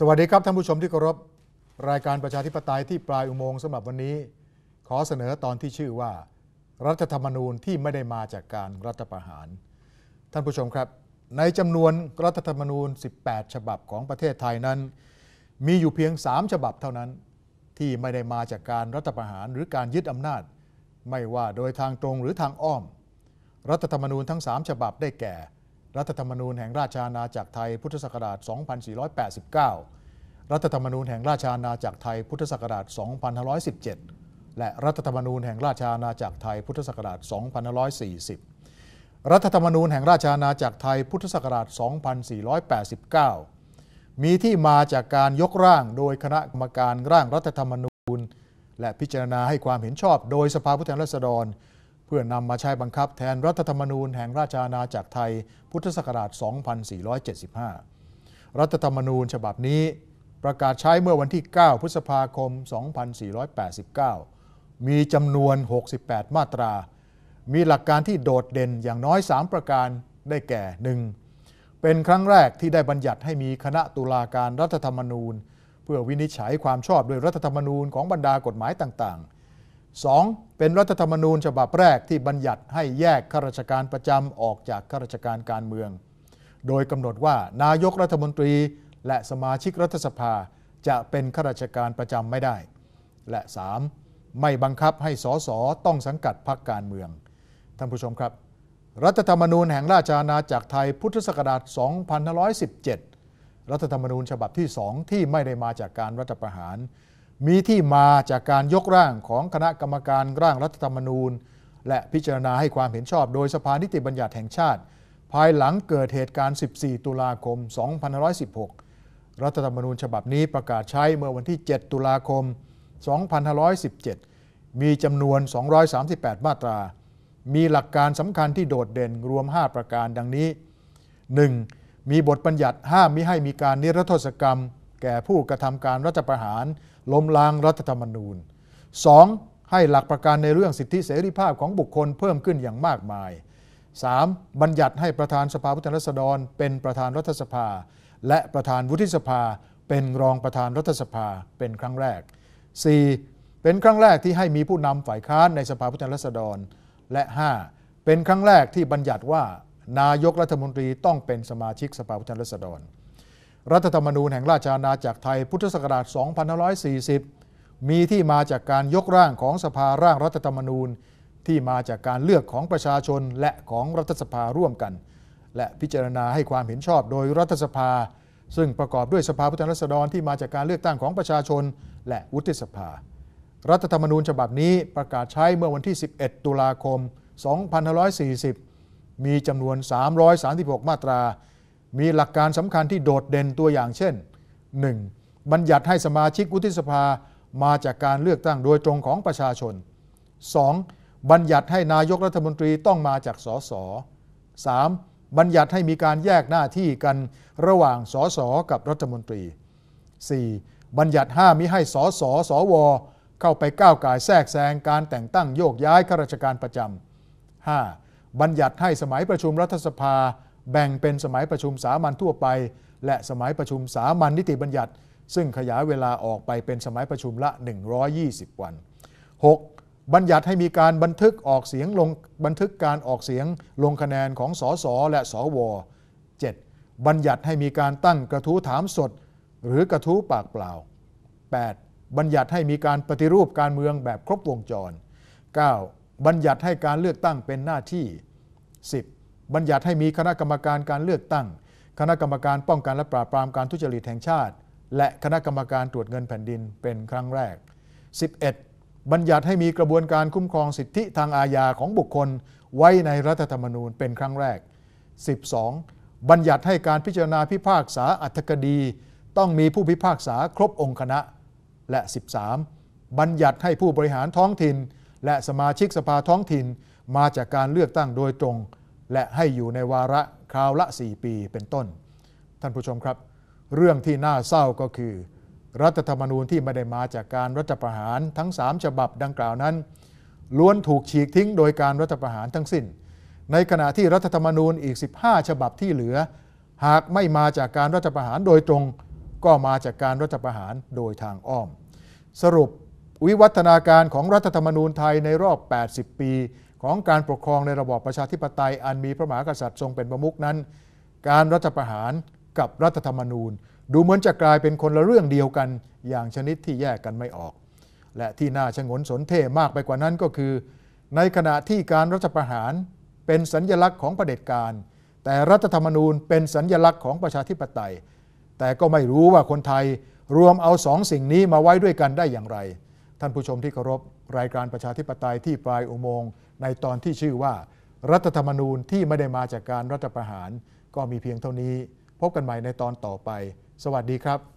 สวัสดีครับท่านผู้ชมที่เคารพรายการประชาธิปไตยที่ปลายอุโมงค์สำหรับวันนี้ ขอเสนอตอนที่ชื่อว่า รัฐธรรมนูญที่ไม่ได้มาจากการรัฐประหาร ท่านผู้ชมครับ ในจำนวนรัฐธรรมนูญ 18 ฉบับของประเทศไทยนั้น มีอยู่เพียง 3 ฉบับเท่านั้น ที่ไม่ได้มาจากการรัฐประหารหรือการยึดอำนาจ ไม่ว่าโดยทางตรงหรือทางอ้อม รัฐธรรมนูญทั้ง 3 ฉบับได้แก่ รัฐธรรมนูญแห่งราชอาณาจักรไทยพุทธศักราช 2489 รัฐธรรมนูญแห่งราชอาณาจักรไทยพุทธศักราช 2517 และรัฐธรรมนูญแห่งราชอาณาจักรไทยพุทธศักราช 2540 รัฐธรรมนูญแห่งราชอาณาจักรไทยพุทธศักราช 2489 มีที่มาจากการยกร่างโดยคณะกรรมการร่างรัฐธรรมนูญ และพิจารณาให้ความเห็นชอบโดยสภาผู้แทนราษฎร เพื่อนำมาใช้บังคับแทนรัฐธรรมนูญแห่งราชอาณาจักรไทย พุทธศักราช 2475 รัฐธรรมนูญฉบับนี้ประกาศใช้เมื่อวันที่ 9 พฤษภาคม 2489 มีจำนวน 68 มาตรา มีหลักการที่โดดเด่นอย่างน้อย 3 ประการได้แก่ 1. เป็นครั้งแรกที่ได้บัญญัติให้มีคณะตุลาการรัฐธรรมนูญ เพื่อวินิจฉัยความชอบด้วยรัฐธรรมนูญของบรรดากฎหมายต่างๆ 2. เป็นรัฐธรรมนูญฉบับแรกที่บัญญัติให้แยกข้าราชการประจำออกจากข้าราชการการเมือง โดยกำหนดว่านายกรัฐมนตรี และสมาชิกรัฐสภาจะเป็นข้าราชการประจำไม่ได้ และ 3. ไม่บังคับให้สสต้องสังกัดพรรคการเมือง ท่านผู้ชมครับ รัฐธรรมนูญแห่งราชอาณาจักรไทยพุทธศักราช 2517 รัฐธรรมนูญฉบับที่ 2 ที่ไม่ได้มาจากการรัฐประหาร มีที่มาจากการยกร่างของคณะกรรมการร่างรัฐธรรมนูญ และพิจารณาให้ความเห็นชอบโดยสภานิติบัญญัติแห่งชาติ ภายหลังเกิดเหตุการณ์ 14 ตุลาคม 2516 รัฐธรรมนูญฉบับนี้ประกาศใช้เมื่อวันที่ 7 ตุลาคม 2517 มีจำนวน 238 มาตรา มีหลักการสำคัญที่โดดเด่นรวม 5 ประการดังนี้ 1. มีบทบัญญัติห้ามมิให้มีการนิรโทษกรรม แก่ผู้กระทำการรัฐประหาร ล้มล้างรัฐธรรมนูญ 2. ให้หลักประกันในเรื่องสิทธิเสรีภาพของบุคคลเพิ่มขึ้นอย่างมากมาย 3. บัญญัติให้ประธานสภาผู้แทนราษฎร เป็นประธานรัฐสภา และประธานวุฒิสภา เป็นรองประธานรัฐสภาเป็นครั้งแรก 4. เป็นครั้งแรกที่ให้มีผู้นำฝ่ายค้านในสภาผู้แทนราษฎร และ 5. เป็นครั้งแรกที่บัญญัติว่านายกรัฐมนตรีต้องเป็นสมาชิกสภาผู้แทนราษฎร รัฐธรรมนูญแห่งราชอาณาจักรไทยพุทธศักราช 2540 มีที่มาจากการยกร่างของสภาร่างรัฐธรรมนูญ ที่มาจากการเลือกของประชาชนและของรัฐสภาร่วมกัน และพิจารณาให้ความเห็นชอบโดยรัฐสภา ซึ่งประกอบด้วยสภาผู้แทนราษฎรที่มาจากการเลือกตั้งของประชาชน และวุฒิสภา รัฐธรรมนูญฉบับนี้ประกาศใช้เมื่อวันที่ 11 ตุลาคม 2540 มีจำนวน 336 มาตรา มีหลักการสำคัญที่โดดเด่นตัวอย่างเช่น 1. บัญญัติให้สมาชิกวุฒิสภามาจากการเลือกตั้งโดยตรงของประชาชน 2. บัญญัติให้นายกรัฐมนตรีต้องมาจากสส 3. บัญญัติให้มีการแยกหน้าที่กันระหว่างสสกับรัฐมนตรี 4. บัญญัติห้ามมิให้สสสว เข้าไปก้าวไก่แทรกแซงการแต่งตั้งโยกย้ายข้าราชการประจำ 5. บัญญัติให้สมัยประชุมรัฐสภา แบ่งเป็นสมัยประชุมสามัญทั่วไป และสมัยประชุมสามัญนิติบัญญัติ ซึ่งขยายเวลาออกไปเป็นสมัยประชุมละ 120 วัน 6. บัญญัติให้มีการบันทึกออกเสียงลงบันทึกการออกเสียงลงคะแนนของสสและสว 7. บัญญัติให้มีการตั้งกระทู้ถามสด หรือกระทู้ปากเปล่า 8. บัญญัติให้มีการปฏิรูปการเมืองแบบครบวงจร 9. บัญญัติให้การเลือกตั้งเป็นหน้าที่ 10. บัญญัติให้มีคณะกรรมการการเลือกตั้ง คณะกรรมการป้องกันและปราบปรามการทุจริตแห่งชาติ และคณะกรรมการตรวจเงินแผ่นดินเป็นครั้งแรก 11. บัญญัติให้มีกระบวนการคุ้มครองสิทธิทางอาญาของบุคคล ไว้ในรัฐธรรมนูญเป็นครั้งแรก 12. บัญญัติให้การพิจารณาพิพากษาอัธกดี ต้องมีผู้พิพากษาครบองค์คณะ และ 13. บัญญัติให้ผู้บริหารท้องถิ่น และสมาชิกสภาท้องถิ่น มาจากการเลือกตั้งโดยตรง และให้อยู่ในวาระคราวละ 4 ปีเป็นต้น ท่านผู้ชมครับ เรื่องที่น่าเศร้าก็คือ รัฐธรรมนูญที่ไม่ได้มาจากการรัฐประหารทั้ง 3 ฉบับดังกล่าวนั้น ล้วนถูกฉีกทิ้งโดยการรัฐประหารทั้งสิ้น ในขณะที่รัฐธรรมนูญอีก 15 ฉบับที่เหลือ หากไม่มาจากการรัฐประหารโดยตรงกก็มาจากการรัฐประหารโดยทางอ้อม สรุปวิวัฒนาการของรัฐธรรมนูญไทยในรอบ 80 ปี ของการปกครองในระบอบประชาธิปไตย อันมีพระมหากษัตริย์ทรงเป็นประมุขนั้น การรัฐประหารกับรัฐธรรมนูญ ดูเหมือนจะกลายเป็นคนละเรื่องเดียวกัน อย่างชนิดที่แยกกันไม่ออก และที่น่าชงนสนเท่มากไปกว่านั้นก็คือ ในขณะที่การรัฐประหารเป็นสัญญลักษณ์ของประเผด็จการ แต่รัฐธรรมนูญเป็นสัญญลักษณ์ของประชาธิปไตย แต่ก็ไม่รู้ว่าคนไทยรวมเอาสองสิ่งนี้มาไว้ด้วยกันได้อย่างไร ท่านผู้ชมที่เคารพรายการประชาธิปไตยที่ปลายอุโมงค์ในตอนที่ชื่อว่า รัฐธรรมนูญที่ไม่ได้มาจากการรัฐประหาร ก็มีเพียงเท่านี้ พบกันใหม่ในตอนต่อไป สวัสดีครับ